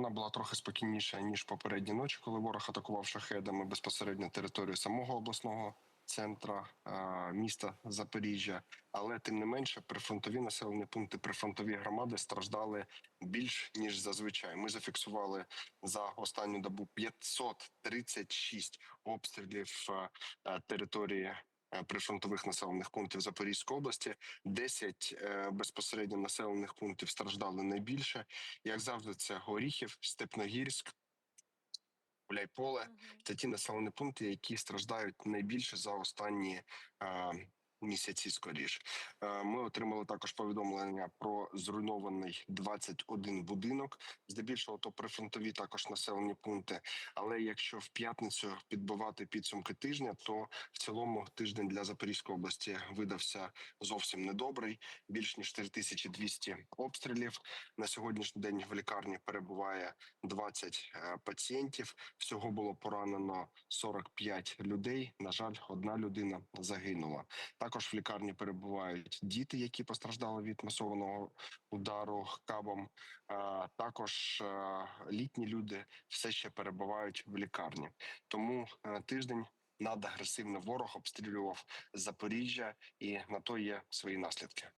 вона була трохи спокійніша ніж попередні ночі, коли ворог атакував шахедами безпосередньо територію самого обласного центра е, міста Запоріжжя. Але тим не менше, прифронтові населені пункти, прифронтові громади страждали більш ніж зазвичай. Ми зафіксували за останню добу 536 обстрілів е, території. Е, Прифронтових населених пунктів Запорізької області 10 е, безпосередньо населених пунктів страждали найбільше. Як завжди, це Горіхів, Степногірськ, Гуляйполе. Це ті населені пункти, які страждають найбільше за останні е, місяці. Скоріш е, ми отримали також повідомлення про зруйнований 21 будинок. Здебільшого то прифронтові також населені пункти. Але якщо в п'ятницю підбивати підсумки тижня, то в цілому тиждень для Запорізької області видався зовсім недобрий. Більш ніж 4200 обстрілів на сьогоднішній день в лікарні перебуває 20 е, пацієнтів. Всього було поранено 45 людей. На жаль, одна людина загинула. Також в лікарні перебувають діти, які постраждали від масованого удару кабом. Також літні люди все ще перебувають в лікарні. Тому е, тиждень надагресивний ворог обстрілював Запоріжжя, і на то є свої наслідки.